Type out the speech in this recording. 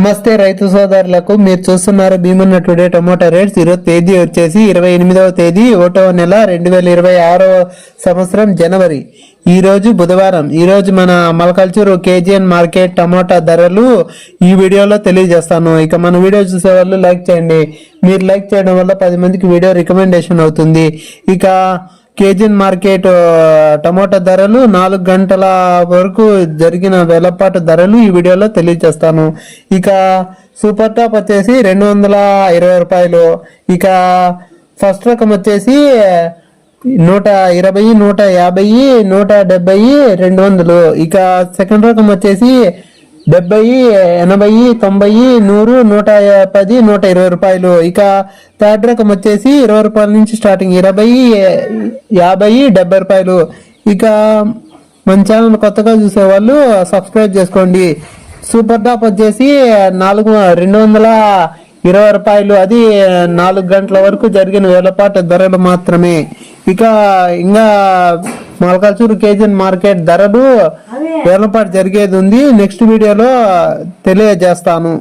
నమస్తే రైతు సోదరులకు మీరు చూస్తున్నారు భీమన్న టుడే టమోటా రేట్స్. ఈరోజు తేదీ వచ్చేసి ఇరవై ఎనిమిదవ తేదీ ఒకటవ నెల రెండు వేల ఇరవై ఆరవ సంవత్సరం జనవరి. ఈరోజు బుధవారం. ఈరోజు మన మలకల్చూరు కేజీఎన్ మార్కెట్ టమోటా ధరలు ఈ వీడియోలో తెలియజేస్తాను. ఇక మన వీడియో చూసే వాళ్ళు లైక్ చేయండి. మీరు లైక్ చేయడం వల్ల పది మందికి వీడియో రికమెండేషన్ అవుతుంది. ఇక కేజీన్ మార్కెట్ టమోటా ధరలు నాలుగు గంటల వరకు జరిగిన వెలపాటు ధరలు ఈ వీడియోలో తెలియజేస్తాను. ఇక సూపర్ టాప్ వచ్చేసి రెండు వందల ఇరవై రూపాయలు. ఇక ఫస్ట్ రకం వచ్చేసి నూట ఇరవై నూట యాభై నూట డెబ్బై రెండు వందలు. ఇక సెకండ్ రకం వచ్చేసి డెబ్బై ఎనభై తొంభై నూరు నూట పది నూట ఇరవై రూపాయలు. ఇక థర్డ్ రకం వచ్చేసి ఇరవై రూపాయల నుంచి స్టార్టింగ్ ఇరవై యాభై డెబ్బై రూపాయలు. ఇక మన ఛానల్ కొత్తగా చూసే వాళ్ళు సబ్స్క్రైబ్ చేసుకోండి. సూపర్ టాప్ వచ్చేసి నాలుగు రెండు వందల ఇరవై రూపాయలు. అది నాలుగు గంటల వరకు జరిగిన వేలపాటు ధరలు మాత్రమే. ఇక ఇంకా మల్కాల్చూరు కేజీఎన్ మార్కెట్ ధరలు వేలపాటు జరిగేది ఉంది. నెక్స్ట్ వీడియోలో తెలియజేస్తాను.